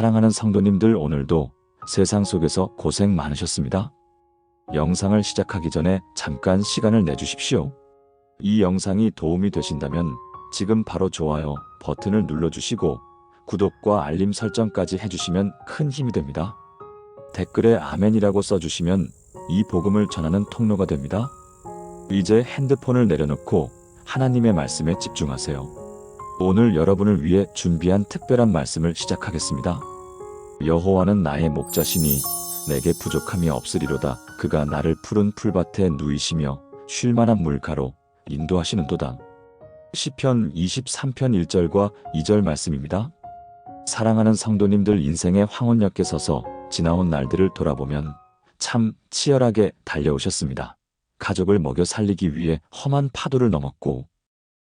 사랑하는 성도님들 오늘도 세상 속에서 고생 많으셨습니다. 영상을 시작하기 전에 잠깐 시간을 내주십시오. 이 영상이 도움이 되신다면 지금 바로 좋아요 버튼을 눌러주시고 구독과 알림 설정까지 해주시면 큰 힘이 됩니다. 댓글에 아멘이라고 써주시면 이 복음을 전하는 통로가 됩니다. 이제 핸드폰을 내려놓고 하나님의 말씀에 집중하세요. 오늘 여러분을 위해 준비한 특별한 말씀을 시작하겠습니다. 여호와는 나의 목자시니 내게 부족함이 없으리로다. 그가 나를 푸른 풀밭에 누이시며 쉴만한 물가로 인도하시는도다. 시편 23편 1절과 2절 말씀입니다. 사랑하는 성도님들 인생의 황혼역에 서서 지나온 날들을 돌아보면 참 치열하게 달려오셨습니다. 가족을 먹여 살리기 위해 험한 파도를 넘었고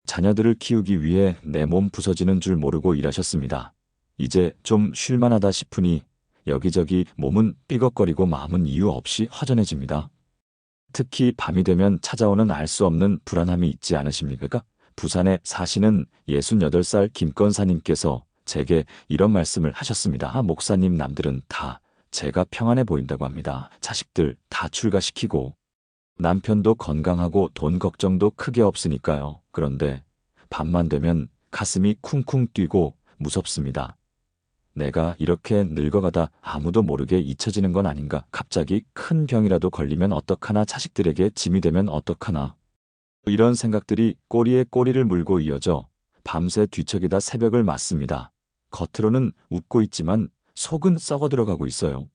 자녀들을 키우기 위해 내 몸 부서지는 줄 모르고 일하셨습니다. 이제 좀 쉴만하다 싶으니 여기저기 몸은 삐걱거리고 마음은 이유 없이 허전해집니다. 특히 밤이 되면 찾아오는 알 수 없는 불안함이 있지 않으십니까? 부산에 사시는 68살 김건사님께서 제게 이런 말씀을 하셨습니다. 아, 목사님 남들은 다 제가 평안해 보인다고 합니다. 자식들 다 출가시키고 남편도 건강하고 돈 걱정도 크게 없으니까요. 그런데 밤만 되면 가슴이 쿵쿵 뛰고 무섭습니다. 내가 이렇게 늙어가다 아무도 모르게 잊혀지는 건 아닌가. 갑자기 큰 병이라도 걸리면 어떡하나 자식들에게 짐이 되면 어떡하나. 이런 생각들이 꼬리에 꼬리를 물고 이어져 밤새 뒤척이다 새벽을 맞습니다. 겉으로는 웃고 있지만 속은 썩어 들어가고 있어요.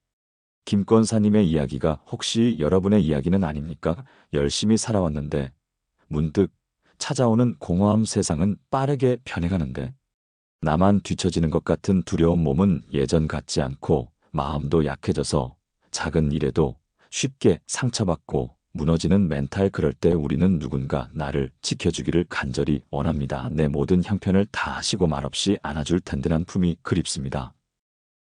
김권사님의 이야기가 혹시 여러분의 이야기는 아닙니까? 열심히 살아왔는데 문득 찾아오는 공허함 세상은 빠르게 변해가는데 나만 뒤처지는 것 같은 두려운 몸은 예전 같지 않고 마음도 약해져서 작은 일에도 쉽게 상처받고 무너지는 멘탈 그럴 때 우리는 누군가 나를 지켜주기를 간절히 원합니다. 내 모든 형편을 다 하시고 말없이 안아줄 든든한 품이 그립습니다.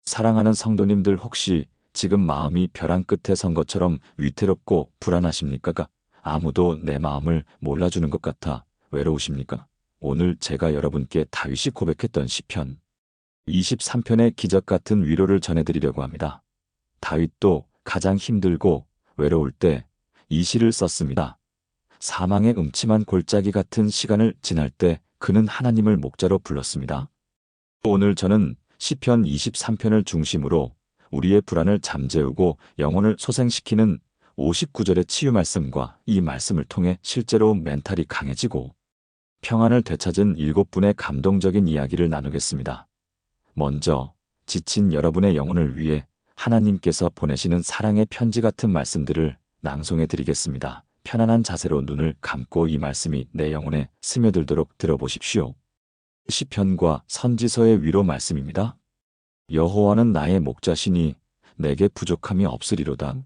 사랑하는 성도님들 혹시 지금 마음이 벼랑 끝에 선 것처럼 위태롭고 불안하십니까? 아무도 내 마음을 몰라주는 것 같아 외로우십니까? 오늘 제가 여러분께 다윗이 고백했던 시편 23편의 기적 같은 위로를 전해드리려고 합니다. 다윗도 가장 힘들고 외로울 때 이 시를 썼습니다. 사망의 음침한 골짜기 같은 시간을 지날 때 그는 하나님을 목자로 불렀습니다. 오늘 저는 시편 23편을 중심으로 우리의 불안을 잠재우고 영혼을 소생시키는 59절의 치유 말씀과 이 말씀을 통해 실제로 멘탈이 강해지고 평안을 되찾은 일곱 분의 감동적인 이야기를 나누겠습니다. 먼저 지친 여러분의 영혼을 위해 하나님께서 보내시는 사랑의 편지 같은 말씀들을 낭송해 드리겠습니다. 편안한 자세로 눈을 감고 이 말씀이 내 영혼에 스며들도록 들어보십시오. 시편과 선지서의 위로 말씀입니다. 여호와는 나의 목자시니 내게 부족함이 없으리로다.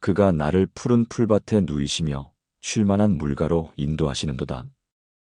그가 나를 푸른 풀밭에 누이시며 쉴만한 물가로 인도하시는도다.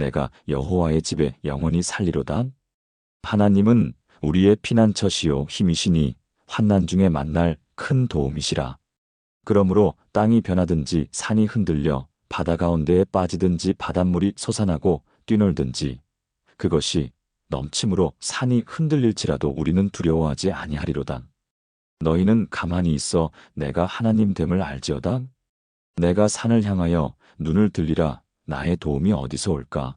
내가 여호와의 집에 영원히 살리로다. 하나님은 우리의 피난처시요 힘이시니 환난 중에 만날 큰 도움이시라. 그러므로 땅이 변하든지 산이 흔들려 바다 가운데에 빠지든지 바닷물이 솟아나고 뛰놀든지 그것이 넘침으로 산이 흔들릴지라도 우리는 두려워하지 아니하리로다. 너희는 가만히 있어 내가 하나님 됨을 알지어다. 내가 산을 향하여 눈을 들리라 나의 도움이 어디서 올까?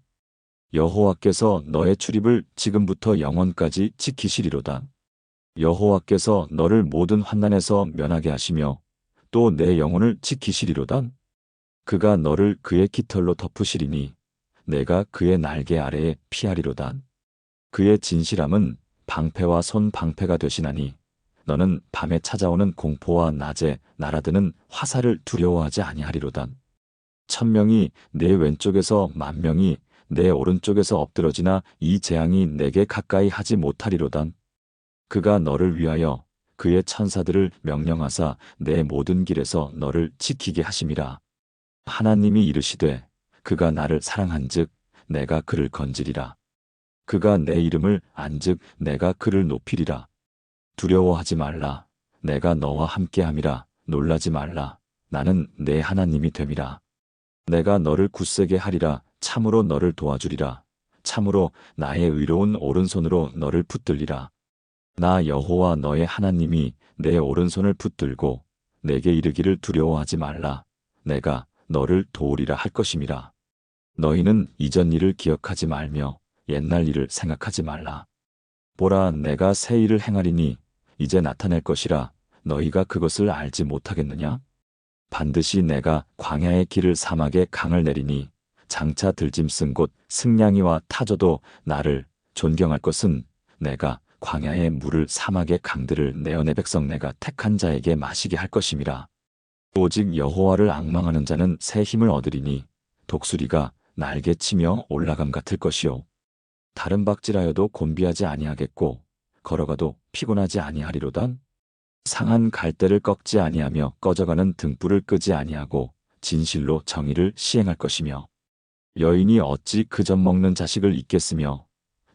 여호와께서 너의 출입을 지금부터 영원까지 지키시리로다. 여호와께서 너를 모든 환난에서 면하게 하시며 또 내 영혼을 지키시리로다. 그가 너를 그의 깃털로 덮으시리니 내가 그의 날개 아래에 피하리로다. 그의 진실함은 방패와 손 방패가 되시나니 너는 밤에 찾아오는 공포와 낮에 날아드는 화살을 두려워하지 아니하리로다. 천명이 내 왼쪽에서 만명이 내 오른쪽에서 엎드러지나 이 재앙이 내게 가까이 하지 못하리로다. 그가 너를 위하여 그의 천사들을 명령하사 내 모든 길에서 너를 지키게 하심이라. 하나님이 이르시되 그가 나를 사랑한즉 내가 그를 건지리라. 그가 내 이름을 안즉 내가 그를 높이리라. 두려워하지 말라. 내가 너와 함께함이라. 놀라지 말라. 나는 내 하나님이 됨이라. 내가 너를 굳세게 하리라. 참으로 너를 도와주리라. 참으로 나의 의로운 오른손으로 너를 붙들리라. 나 여호와 너의 하나님이 내 오른손을 붙들고 내게 이르기를 두려워하지 말라. 내가 너를 도우리라 할 것임이라. 너희는 이전 일을 기억하지 말며 옛날 일을 생각하지 말라. 보라 내가 새 일을 행하리니 이제 나타낼 것이라 너희가 그것을 알지 못하겠느냐? 반드시 내가 광야의 길을 사막에 강을 내리니 장차 들짐 쓴 곳 승냥이와 타저도 나를 존경할 것은 내가 광야의 물을 사막의 강들을 내어내 백성 내가 택한 자에게 마시게 할 것임이라. 오직 여호와를 악망하는 자는 새 힘을 얻으리니 독수리가 날개 치며 올라감 같을 것이요. 다른 박질하여도 곤비하지 아니하겠고 걸어가도 피곤하지 아니하리로단. 상한 갈대를 꺾지 아니하며 꺼져가는 등불을 끄지 아니하고 진실로 정의를 시행할 것이며 여인이 어찌 그 젖 먹는 자식을 잊겠으며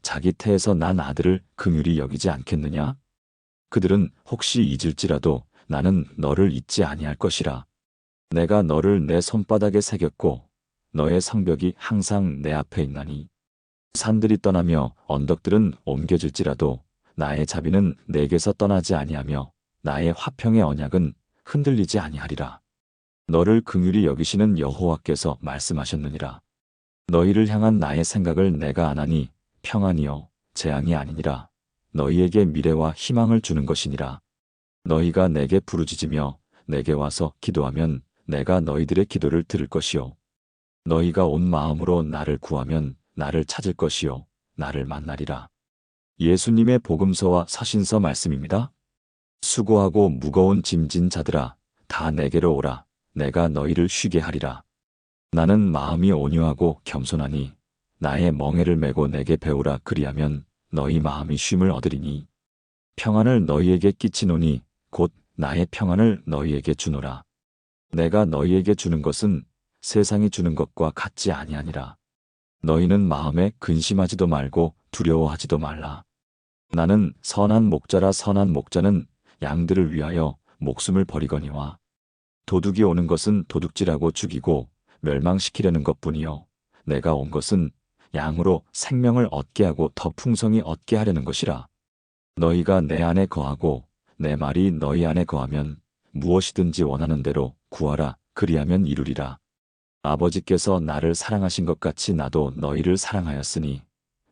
자기 태에서 난 아들을 긍휼히 여기지 않겠느냐? 그들은 혹시 잊을지라도 나는 너를 잊지 아니할 것이라. 내가 너를 내 손바닥에 새겼고 너의 성벽이 항상 내 앞에 있나니 산들이 떠나며 언덕들은 옮겨질지라도 나의 자비는 내게서 떠나지 아니하며 나의 화평의 언약은 흔들리지 아니하리라. 너를 긍휼히 여기시는 여호와께서 말씀하셨느니라. 너희를 향한 나의 생각을 내가 아나니 평안이요 재앙이 아니니라. 너희에게 미래와 희망을 주는 것이니라. 너희가 내게 부르짖으며 내게 와서 기도하면 내가 너희들의 기도를 들을 것이요. 너희가 온 마음으로 나를 구하면 나를 찾을 것이요. 나를 만나리라. 예수님의 복음서와 서신서 말씀입니다. 수고하고 무거운 짐진 자들아, 다 내게로 오라. 내가 너희를 쉬게 하리라. 나는 마음이 온유하고 겸손하니 나의 멍에를 메고 내게 배우라 그리하면 너희 마음이 쉼을 얻으리니 평안을 너희에게 끼치노니 곧 나의 평안을 너희에게 주노라. 내가 너희에게 주는 것은 세상이 주는 것과 같지 아니하니라. 너희는 마음에 근심하지도 말고 두려워하지도 말라. 나는 선한 목자라 선한 목자는 양들을 위하여 목숨을 버리거니와 도둑이 오는 것은 도둑질하고 죽이고 멸망시키려는 것뿐이요 내가 온 것은 양으로 생명을 얻게 하고 더 풍성히 얻게 하려는 것이라. 너희가 내 안에 거하고 내 말이 너희 안에 거하면 무엇이든지 원하는 대로 구하라 그리하면 이루리라. 아버지께서 나를 사랑하신 것 같이 나도 너희를 사랑하였으니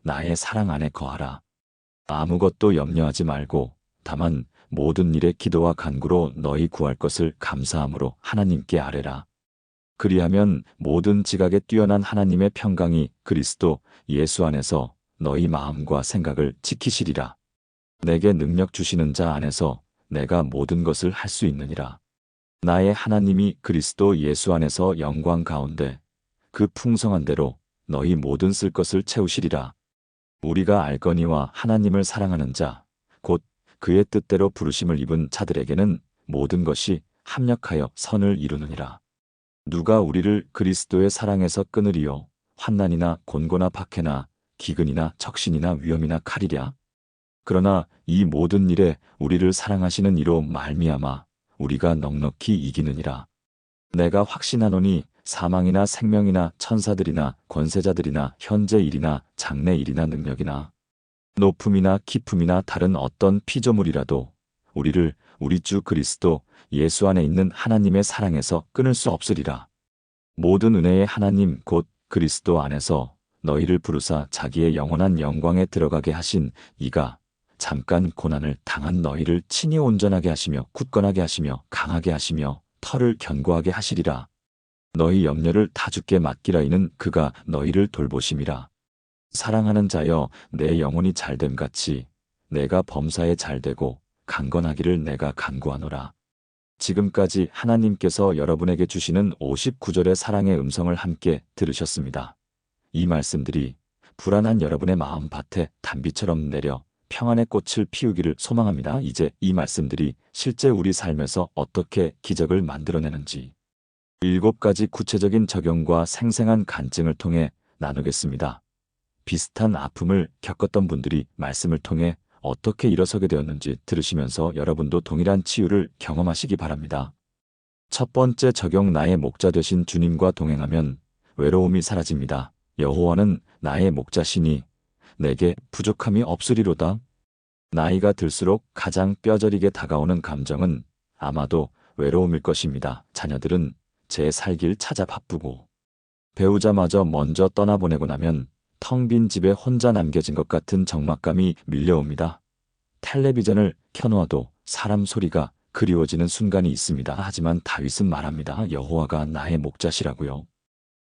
나의 사랑 안에 거하라. 아무것도 염려하지 말고 다만 모든 일에 기도와 간구로 너희 구할 것을 감사함으로 하나님께 아뢰라. 그리하면 모든 지각에 뛰어난 하나님의 평강이 그리스도 예수 안에서 너희 마음과 생각을 지키시리라. 내게 능력 주시는 자 안에서 내가 모든 것을 할 수 있느니라. 나의 하나님이 그리스도 예수 안에서 영광 가운데 그 풍성한 대로 너희 모든 쓸 것을 채우시리라. 우리가 알거니와 하나님을 사랑하는 자, 곧 그의 뜻대로 부르심을 입은 자들에게는 모든 것이 합력하여 선을 이루느니라. 누가 우리를 그리스도의 사랑에서 끊으리요? 환난이나 곤고나 박해나 기근이나 적신이나 위험이나 칼이랴? 그러나 이 모든 일에 우리를 사랑하시는 이로 말미암아 우리가 넉넉히 이기느니라. 내가 확신하노니 사망이나 생명이나 천사들이나 권세자들이나 현재 일이나 장래 일이나 능력이나 높음이나 깊음이나 다른 어떤 피조물이라도 우리를 우리 주 그리스도 예수 안에 있는 하나님의 사랑에서 끊을 수 없으리라. 모든 은혜의 하나님 곧 그리스도 안에서 너희를 부르사 자기의 영원한 영광에 들어가게 하신 이가 잠깐 고난을 당한 너희를 친히 온전하게 하시며 굳건하게 하시며 강하게 하시며 털을 견고하게 하시리라. 너희 염려를 다 주께 맡기라 이는 그가 너희를 돌보심이라. 사랑하는 자여 내 영혼이 잘됨 같이 내가 범사에 잘되고 강건하기를 내가 간구하노라. 지금까지 하나님께서 여러분에게 주시는 59절의 사랑의 음성을 함께 들으셨습니다. 이 말씀들이 불안한 여러분의 마음 밭에 단비처럼 내려 평안의 꽃을 피우기를 소망합니다. 이제 이 말씀들이 실제 우리 삶에서 어떻게 기적을 만들어내는지 일곱 가지 구체적인 적용과 생생한 간증을 통해 나누겠습니다. 비슷한 아픔을 겪었던 분들이 말씀을 통해 어떻게 일어서게 되었는지 들으시면서 여러분도 동일한 치유를 경험하시기 바랍니다. 첫 번째 적용 나의 목자 되신 주님과 동행하면 외로움이 사라집니다. 여호와는 나의 목자시니 내게 부족함이 없으리로다. 나이가 들수록 가장 뼈저리게 다가오는 감정은 아마도 외로움일 것입니다. 자녀들은 제 살길 찾아 바쁘고 배우자마저 먼저 떠나보내고 나면 텅 빈 집에 혼자 남겨진 것 같은 적막감이 밀려옵니다. 텔레비전을 켜놓아도 사람 소리가 그리워지는 순간이 있습니다. 하지만 다윗은 말합니다. 여호와가 나의 목자시라고요.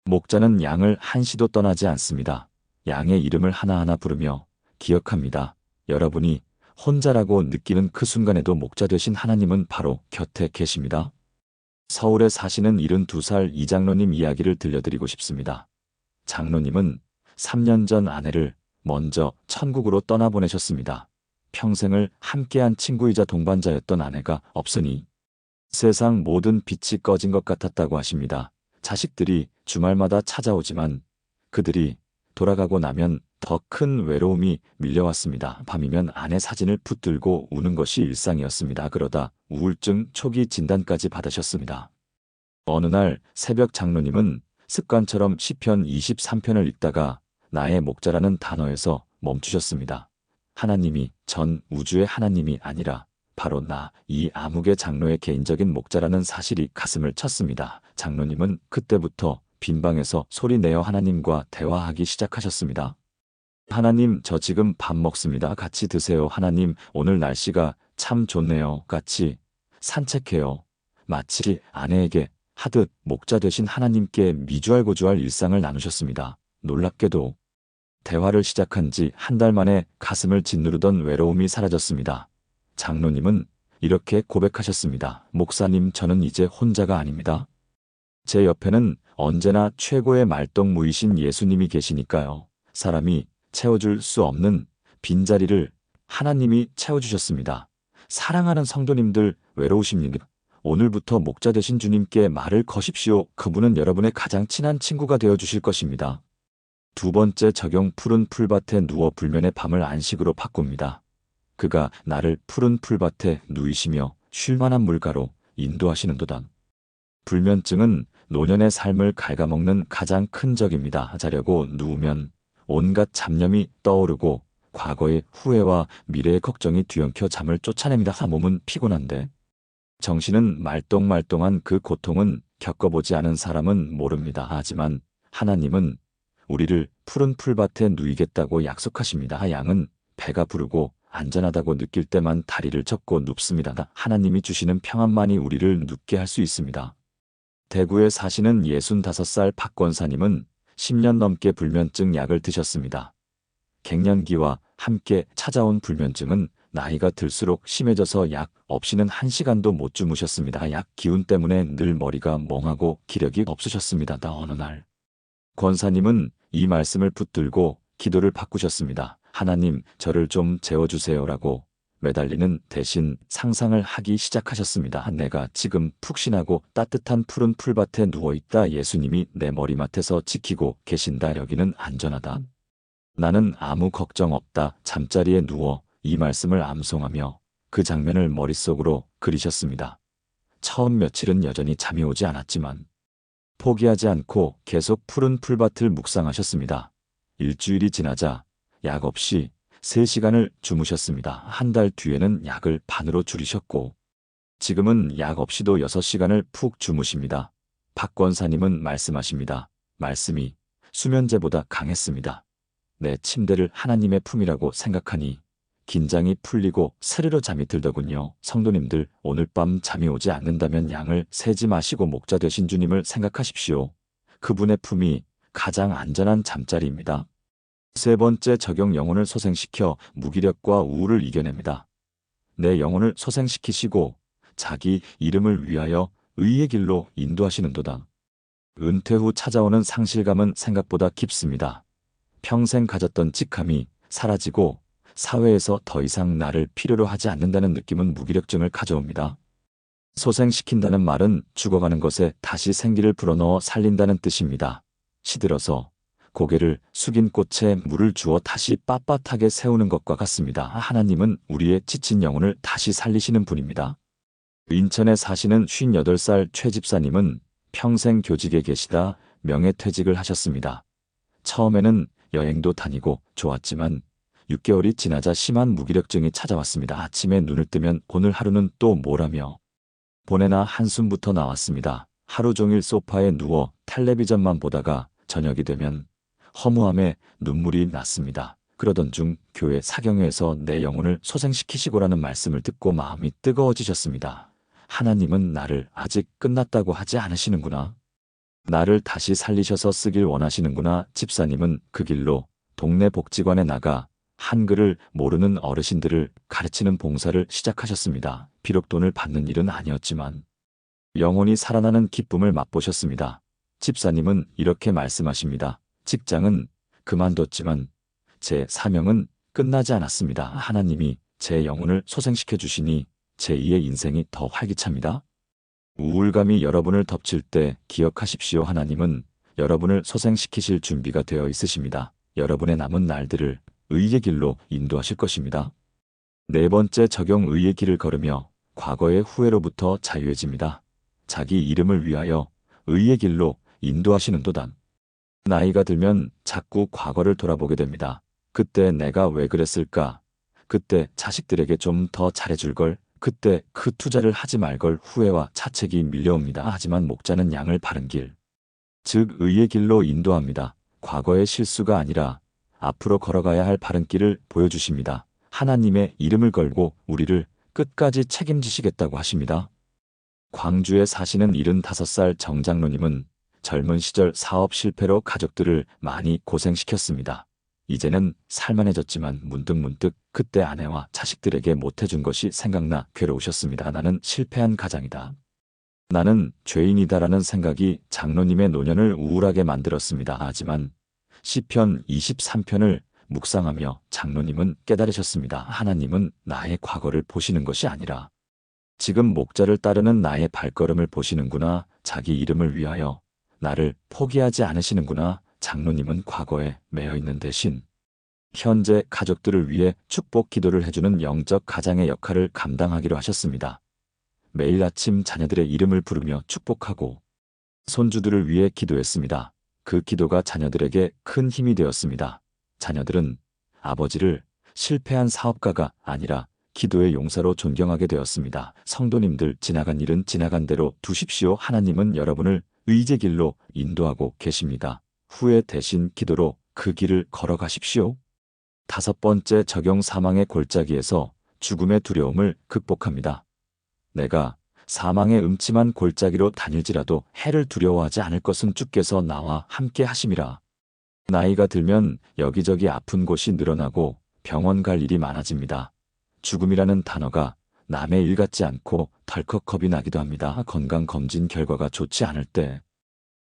목자는 양을 한시도 떠나지 않습니다. 양의 이름을 하나하나 부르며 기억합니다. 여러분이 혼자라고 느끼는 그 순간에도 목자 되신 하나님은 바로 곁에 계십니다. 서울에 사시는 72살 이 장로님 이야기를 들려드리고 싶습니다. 장로님은 3년 전 아내를 먼저 천국으로 떠나보내셨습니다. 평생을 함께한 친구이자 동반자였던 아내가 없으니 세상 모든 빛이 꺼진 것 같았다고 하십니다. 자식들이 주말마다 찾아오지만 그들이 돌아가고 나면 더 큰 외로움이 밀려왔습니다. 밤이면 아내 사진을 붙들고 우는 것이 일상이었습니다. 그러다 우울증 초기 진단까지 받으셨습니다. 어느 날 새벽 장로님은 습관처럼 시편 23편을 읽다가 나의 목자라는 단어에서 멈추셨습니다. 하나님이 전 우주의 하나님이 아니라 바로 나, 이 암흑의 장로의 개인적인 목자라는 사실이 가슴을 쳤습니다. 장로님은 그때부터 빈방에서 소리내어 하나님과 대화하기 시작하셨습니다. 하나님, 저 지금 밥 먹습니다. 같이 드세요. 하나님, 오늘 날씨가 참 좋네요. 같이 산책해요. 마치 아내에게 하듯 목자 되신 하나님께 미주알고주알 일상을 나누셨습니다. 놀랍게도 대화를 시작한 지 한 달 만에 가슴을 짓누르던 외로움이 사라졌습니다. 장로님은 이렇게 고백하셨습니다. 목사님, 저는 이제 혼자가 아닙니다. 제 옆에는 언제나 최고의 말동무이신 예수님이 계시니까요. 사람이 채워줄 수 없는 빈자리를 하나님이 채워주셨습니다. 사랑하는 성도님들 외로우십니까? 오늘부터 목자 되신 주님께 말을 거십시오. 그분은 여러분의 가장 친한 친구가 되어 주실 것입니다. 두 번째 적용 푸른 풀밭에 누워 불면의 밤을 안식으로 바꿉니다. 그가 나를 푸른 풀밭에 누이시며 쉴만한 물가로 인도하시는 도단. 불면증은 노년의 삶을 갉아먹는 가장 큰 적입니다. 자려고 누우면 온갖 잡념이 떠오르고 과거의 후회와 미래의 걱정이 뒤엉켜 잠을 쫓아냅니다. 몸은 피곤한데 정신은 말똥말똥한 그 고통은 겪어보지 않은 사람은 모릅니다. 하지만 하나님은 우리를 푸른 풀밭에 누이겠다고 약속하십니다. 양은 배가 부르고 안전하다고 느낄 때만 다리를 접고 눕습니다. 하나님이 주시는 평안만이 우리를 눕게 할 수 있습니다. 대구에 사시는 65살 박 권사님은 10년 넘게 불면증 약을 드셨습니다. 갱년기와 함께 찾아온 불면증은 나이가 들수록 심해져서 약 없이는 한 시간도 못 주무셨습니다. 약 기운 때문에 늘 머리가 멍하고 기력이 없으셨습니다. 다 어느 날 권사님은 이 말씀을 붙들고 기도를 바꾸셨습니다. 하나님, 저를 좀 재워주세요라고 매달리는 대신 상상을 하기 시작하셨습니다. 내가 지금 푹신하고 따뜻한 푸른 풀밭에 누워있다. 예수님이 내 머리맡에서 지키고 계신다. 여기는 안전하다. 나는 아무 걱정 없다. 잠자리에 누워 이 말씀을 암송하며 그 장면을 머릿속으로 그리셨습니다. 처음 며칠은 여전히 잠이 오지 않았지만 포기하지 않고 계속 푸른 풀밭을 묵상하셨습니다. 일주일이 지나자 약 없이 3시간을 주무셨습니다. 한 달 뒤에는 약을 반으로 줄이셨고 지금은 약 없이도 6시간을 푹 주무십니다. 박 권사님은 말씀하십니다. 말씀이 수면제보다 강했습니다. 내 침대를 하나님의 품이라고 생각하니 긴장이 풀리고 스르르 잠이 들더군요. 성도님들 오늘 밤 잠이 오지 않는다면 양을 세지 마시고 목자 되신 주님을 생각하십시오. 그분의 품이 가장 안전한 잠자리입니다. 세 번째 적용 영혼을 소생시켜 무기력과 우울을 이겨냅니다. 내 영혼을 소생시키시고 자기 이름을 위하여 의의 길로 인도하시는도다. 은퇴 후 찾아오는 상실감은 생각보다 깊습니다. 평생 가졌던 직함이 사라지고 사회에서 더 이상 나를 필요로 하지 않는다는 느낌은 무기력증을 가져옵니다. 소생시킨다는 말은 죽어가는 것에 다시 생기를 불어넣어 살린다는 뜻입니다. 시들어서 고개를 숙인 꽃에 물을 주어 다시 빳빳하게 세우는 것과 같습니다. 하나님은 우리의 지친 영혼을 다시 살리시는 분입니다. 인천에 사시는 58살 최 집사님은 평생 교직에 계시다 명예퇴직을 하셨습니다. 처음에는 여행도 다니고 좋았지만 6개월이 지나자 심한 무기력증이 찾아왔습니다. 아침에 눈을 뜨면 오늘 하루는 또 뭐라며 보내나 한숨부터 나왔습니다. 하루 종일 소파에 누워 텔레비전만 보다가 저녁이 되면 허무함에 눈물이 났습니다. 그러던 중 교회 사경회에서 내 영혼을 소생시키시고라는 말씀을 듣고 마음이 뜨거워지셨습니다. 하나님은 나를 아직 끝났다고 하지 않으시는구나. 나를 다시 살리셔서 쓰길 원하시는구나. 집사님은 그 길로 동네 복지관에 나가 한글을 모르는 어르신들을 가르치는 봉사를 시작하셨습니다. 비록 돈을 받는 일은 아니었지만 영혼이 살아나는 기쁨을 맛보셨습니다. 집사님은 이렇게 말씀하십니다. 직장은 그만뒀지만 제 사명은 끝나지 않았습니다. 하나님이 제 영혼을 소생시켜 주시니 제2의 인생이 더 활기찹니다. 우울감이 여러분을 덮칠 때 기억하십시오. 하나님은 여러분을 소생시키실 준비가 되어 있으십니다. 여러분의 남은 날들을 의의 길로 인도하실 것입니다. 네 번째 적용 의의 길을 걸으며 과거의 후회로부터 자유해집니다. 자기 이름을 위하여 의의 길로 인도하시는 도단. 나이가 들면 자꾸 과거를 돌아보게 됩니다. 그때 내가 왜 그랬을까? 그때 자식들에게 좀 더 잘해줄 걸. 그때 그 투자를 하지 말 걸 후회와 차책이 밀려옵니다. 하지만 목자는 양을 바른 길, 즉 의의 길로 인도합니다. 과거의 실수가 아니라 앞으로 걸어가야 할 바른 길을 보여주십니다. 하나님의 이름을 걸고 우리를 끝까지 책임지시겠다고 하십니다. 광주에 사시는 75살 정장로님은 젊은 시절 사업 실패로 가족들을 많이 고생시켰습니다. 이제는 살만해졌지만 문득문득 그때 아내와 자식들에게 못해준 것이 생각나 괴로우셨습니다. 나는 실패한 가장이다. 나는 죄인이다라는 생각이 장로님의 노년을 우울하게 만들었습니다. 하지만 시편 23편을 묵상하며 장로님은 깨달으셨습니다. 하나님은 나의 과거를 보시는 것이 아니라 지금 목자를 따르는 나의 발걸음을 보시는구나. 자기 이름을 위하여 나를 포기하지 않으시는구나. 장로님은 과거에 매여 있는 대신 현재 가족들을 위해 축복 기도를 해주는 영적 가장의 역할을 감당하기로 하셨습니다. 매일 아침 자녀들의 이름을 부르며 축복하고 손주들을 위해 기도했습니다. 그 기도가 자녀들에게 큰 힘이 되었습니다. 자녀들은 아버지를 실패한 사업가가 아니라 기도의 용사로 존경하게 되었습니다. 성도님들 지나간 일은 지나간 대로 두십시오. 하나님은 여러분을 의제 길로 인도하고 계십니다. 후회 대신 기도로 그 길을 걸어가십시오. 다섯 번째 적용 사망의 골짜기에서 죽음의 두려움을 극복합니다. 내가 사망의 음침한 골짜기로 다닐지라도 해를 두려워하지 않을 것은 주께서 나와 함께 하심이라. 나이가 들면 여기저기 아픈 곳이 늘어나고 병원 갈 일이 많아집니다. 죽음이라는 단어가 남의 일 같지 않고 덜컥 겁이 나기도 합니다. 건강검진 결과가 좋지 않을 때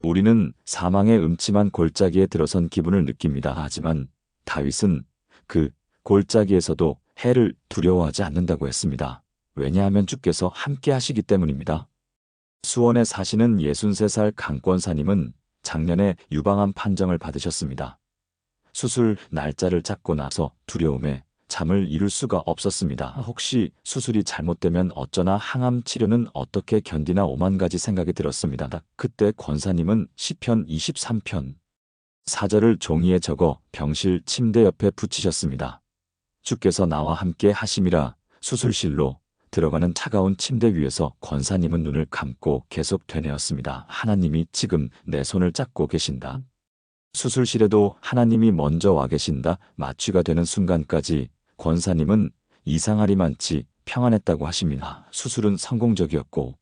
우리는 사망의 음침한 골짜기에 들어선 기분을 느낍니다. 하지만 다윗은 그 골짜기에서도 해를 두려워하지 않는다고 했습니다. 왜냐하면 주께서 함께 하시기 때문입니다. 수원에 사시는 63살 강권사님은 작년에 유방암 판정을 받으셨습니다. 수술 날짜를 잡고 나서 두려움에 잠을 이룰 수가 없었습니다. 혹시 수술이 잘못되면 어쩌나 항암 치료는 어떻게 견디나 오만 가지 생각이 들었습니다. 그때 권사님은 시편 23편 사절을 종이에 적어 병실 침대 옆에 붙이셨습니다. 주께서 나와 함께 하심이라 수술실로 들어가는 차가운 침대 위에서 권사님은 눈을 감고 계속 되뇌었습니다. 하나님이 지금 내 손을 잡고 계신다. 수술실에도 하나님이 먼저 와 계신다. 마취가 되는 순간까지 권사님은 이상하리만치 평안했다고 하십니다. 수술은 성공적이었고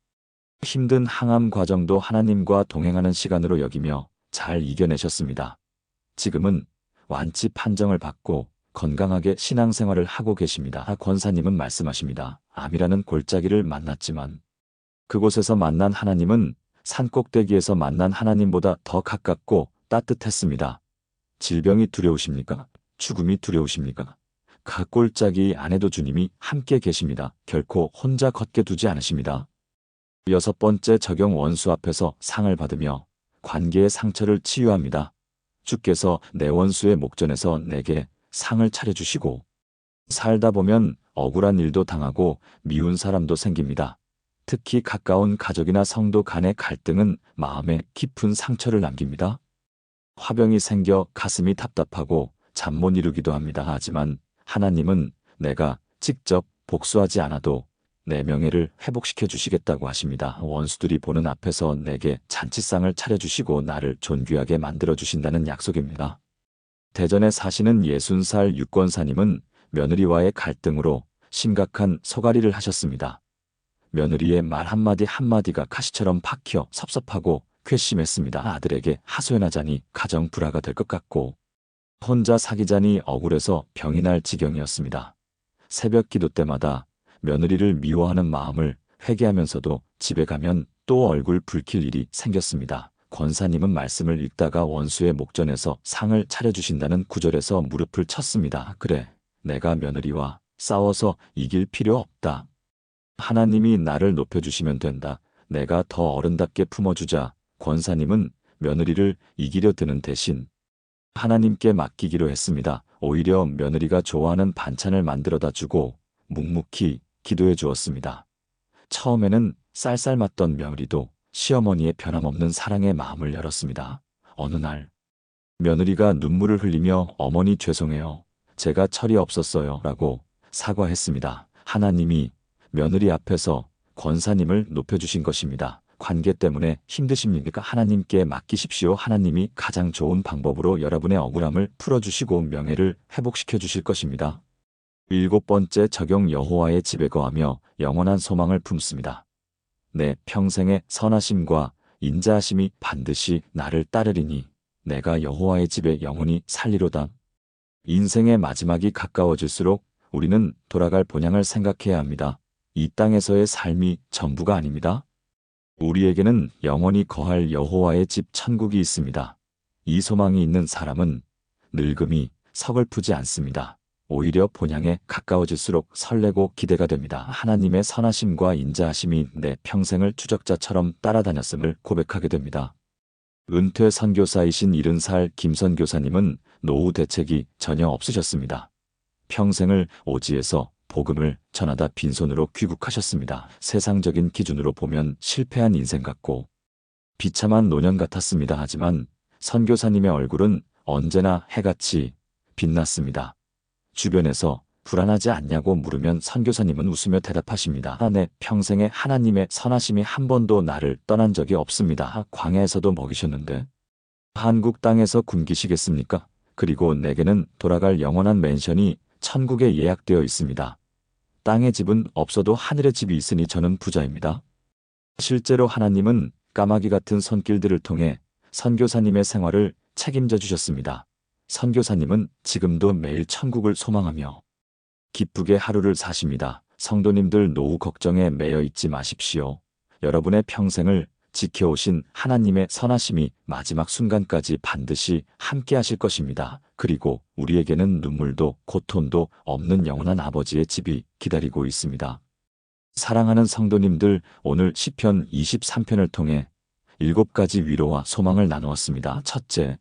힘든 항암 과정도 하나님과 동행하는 시간으로 여기며 잘 이겨내셨습니다. 지금은 완치 판정을 받고 건강하게 신앙생활을 하고 계십니다. 권사님은 말씀하십니다. 암이라는 골짜기를 만났지만 그곳에서 만난 하나님은 산꼭대기에서 만난 하나님보다 더 가깝고 따뜻했습니다. 질병이 두려우십니까? 죽음이 두려우십니까? 그 골짜기 안에도 주님이 함께 계십니다. 결코 혼자 걷게 두지 않으십니다. 여섯 번째 적용 원수 앞에서 상을 받으며 관계의 상처를 치유합니다. 주께서 내 원수의 목전에서 내게 상을 차려주시고 살다 보면 억울한 일도 당하고 미운 사람도 생깁니다. 특히 가까운 가족이나 성도 간의 갈등은 마음에 깊은 상처를 남깁니다. 화병이 생겨 가슴이 답답하고 잠 못 이루기도 합니다. 하지만 하나님은 내가 직접 복수하지 않아도 내 명예를 회복시켜 주시겠다고 하십니다. 원수들이 보는 앞에서 내게 잔치상을 차려주시고 나를 존귀하게 만들어 주신다는 약속입니다. 대전에 사시는 60살 유권사님은 며느리와의 갈등으로 심각한 소가리를 하셨습니다. 며느리의 말 한마디 한마디가 가시처럼 박혀 섭섭하고 괘씸했습니다. 아들에게 하소연하자니 가정 불화가 될 것 같고 혼자 사귀자니 억울해서 병이 날 지경이었습니다. 새벽 기도 때마다 며느리를 미워하는 마음을 회개하면서도 집에 가면 또 얼굴 붉힐 일이 생겼습니다. 권사님은 말씀을 읽다가 원수의 목전에서 상을 차려주신다는 구절에서 무릎을 쳤습니다. 그래, 내가 며느리와 싸워서 이길 필요 없다. 하나님이 나를 높여주시면 된다. 내가 더 어른답게 품어주자. 권사님은 며느리를 이기려 드는 대신 하나님께 맡기기로 했습니다. 오히려 며느리가 좋아하는 반찬을 만들어다 주고 묵묵히 기도해 주었습니다. 처음에는 쌀쌀 맞던 며느리도 시어머니의 변함없는 사랑의 마음을 열었습니다. 어느 날 며느리가 눈물을 흘리며 어머니 죄송해요. 제가 철이 없었어요. 라고 사과했습니다. 하나님이 며느리 앞에서 권사님을 높여주신 것입니다. 관계 때문에 힘드십니까? 하나님께 맡기십시오. 하나님이 가장 좋은 방법으로 여러분의 억울함을 풀어주시고 명예를 회복시켜 주실 것입니다. 일곱 번째 적용 여호와의 집에 거하며 영원한 소망을 품습니다. 내 평생의 선하심과 인자하심이 반드시 나를 따르리니 내가 여호와의 집에 영원히 살리로다. 인생의 마지막이 가까워질수록 우리는 돌아갈 본향을 생각해야 합니다. 이 땅에서의 삶이 전부가 아닙니다. 우리에게는 영원히 거할 여호와의 집 천국이 있습니다. 이 소망이 있는 사람은 늙음이 서글프지 않습니다. 오히려 본향에 가까워질수록 설레고 기대가 됩니다. 하나님의 선하심과 인자하심이 내 평생을 추적자처럼 따라다녔음을 고백하게 됩니다. 은퇴 선교사이신 70살 김선 교사님은 노후 대책이 전혀 없으셨습니다. 평생을 오지에서 복음을 전하다 빈손으로 귀국하셨습니다. 세상적인 기준으로 보면 실패한 인생 같고 비참한 노년 같았습니다. 하지만 선교사님의 얼굴은 언제나 해같이 빛났습니다. 주변에서 불안하지 않냐고 물으면 선교사님은 웃으며 대답하십니다. 내 평생에 하나님의 선하심이 한 번도 나를 떠난 적이 없습니다. 광야에서도 먹이셨는데 한국 땅에서 굶기시겠습니까? 그리고 내게는 돌아갈 영원한 맨션이 천국에 예약되어 있습니다. 땅의 집은 없어도 하늘의 집이 있으니 저는 부자입니다. 실제로 하나님은 까마귀 같은 손길들을 통해 선교사님의 생활을 책임져 주셨습니다. 선교사님은 지금도 매일 천국을 소망하며 기쁘게 하루를 사십니다. 성도님들 노후 걱정에 매여 있지 마십시오. 여러분의 평생을 지켜오신 하나님의 선하심이 마지막 순간까지 반드시 함께 하실 것입니다. 그리고 우리에게는 눈물도 고통도 없는 영원한 아버지의 집이 기다리고 있습니다. 사랑하는 성도님들, 오늘 시편 23편을 통해 일곱 가지 위로와 소망을 나누었습니다. 첫째,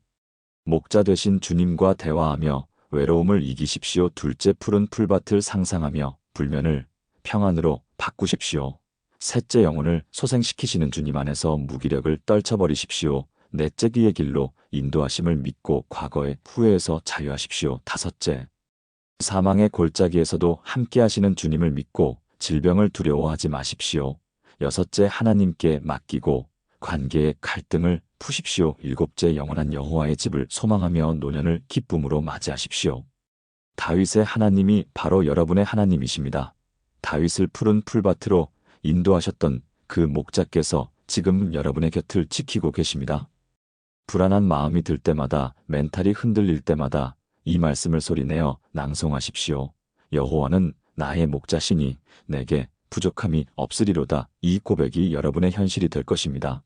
목자 되신 주님과 대화하며 외로움을 이기십시오. 둘째, 푸른 풀밭을 상상하며 불면을 평안으로 바꾸십시오. 셋째 영혼을 소생시키시는 주님 안에서 무기력을 떨쳐버리십시오. 넷째 기의 길로 인도하심을 믿고 과거의 후회에서 자유하십시오. 다섯째 사망의 골짜기에서도 함께 하시는 주님을 믿고 질병을 두려워하지 마십시오. 여섯째 하나님께 맡기고 관계의 갈등을 푸십시오. 일곱째 영원한 여호와의 집을 소망하며 노년을 기쁨으로 맞이하십시오. 다윗의 하나님이 바로 여러분의 하나님이십니다. 다윗을 푸른 풀밭으로 인도하셨던 그 목자께서 지금 여러분의 곁을 지키고 계십니다. 불안한 마음이 들 때마다 멘탈이 흔들릴 때마다 이 말씀을 소리내어 낭송하십시오. 여호와는 나의 목자시니 내게 부족함이 없으리로다. 이 고백이 여러분의 현실이 될 것입니다.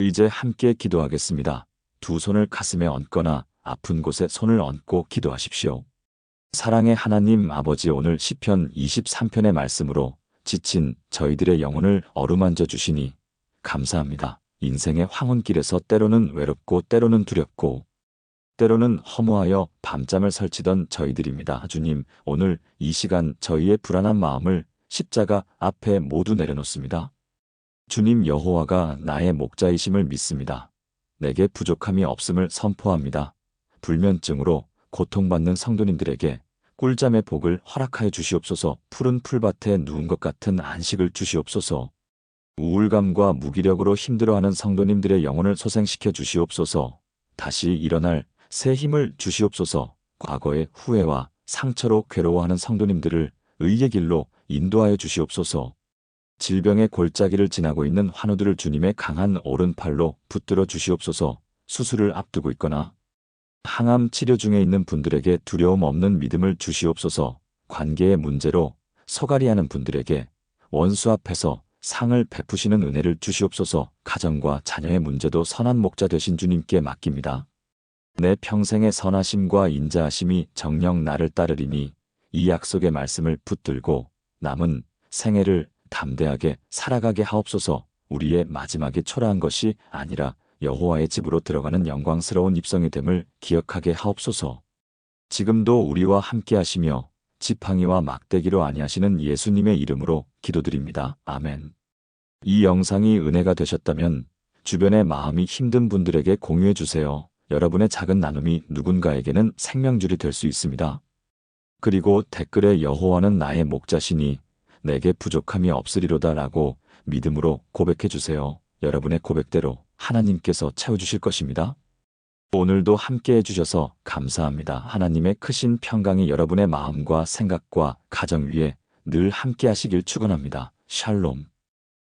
이제 함께 기도하겠습니다. 두 손을 가슴에 얹거나 아픈 곳에 손을 얹고 기도하십시오. 사랑의 하나님 아버지 오늘 시편 23편의 말씀으로 지친 저희들의 영혼을 어루만져 주시니 감사합니다. 인생의 황혼길에서 때로는 외롭고 때로는 두렵고 때로는 허무하여 밤잠을 설치던 저희들입니다. 주님, 오늘 이 시간 저희의 불안한 마음을 십자가 앞에 모두 내려놓습니다. 주님 여호와가 나의 목자이심을 믿습니다. 내게 부족함이 없음을 선포합니다. 불면증으로 고통받는 성도님들에게 꿀잠의 복을 허락하여 주시옵소서. 푸른 풀밭에 누운 것 같은 안식을 주시옵소서. 우울감과 무기력으로 힘들어하는 성도님들의 영혼을 소생시켜 주시옵소서. 다시 일어날 새 힘을 주시옵소서. 과거의 후회와 상처로 괴로워하는 성도님들을 의의 길로 인도하여 주시옵소서 질병의 골짜기를 지나고 있는 환우들을 주님의 강한 오른팔로 붙들어 주시옵소서. 수술을 앞두고 있거나 항암 치료 중에 있는 분들에게 두려움 없는 믿음을 주시옵소서. 관계의 문제로 서가리하는 분들에게 원수 앞에서 상을 베푸시는 은혜를 주시옵소서. 가정과 자녀의 문제도 선한 목자 되신 주님께 맡깁니다. 내 평생의 선하심과 인자하심이 정령 나를 따르리니 이 약속의 말씀을 붙들고 남은 생애를 담대하게 살아가게 하옵소서 우리의 마지막이 초라한 것이 아니라 여호와의 집으로 들어가는 영광스러운 입성이 됨을 기억하게 하옵소서. 지금도 우리와 함께 하시며 지팡이와 막대기로 아니하시는 예수님의 이름으로 기도드립니다. 아멘. 이 영상이 은혜가 되셨다면 주변의 마음이 힘든 분들에게 공유해 주세요. 여러분의 작은 나눔이 누군가에게는 생명줄이 될 수 있습니다. 그리고 댓글에 여호와는 나의 목자시니 내게 부족함이 없으리로다 라고 믿음으로 고백해 주세요. 여러분의 고백대로 하나님께서 채워주실 것입니다. 오늘도 함께 해주셔서 감사합니다. 하나님의 크신 평강이 여러분의 마음과 생각과 가정 위에 늘 함께 하시길 축원합니다. 샬롬.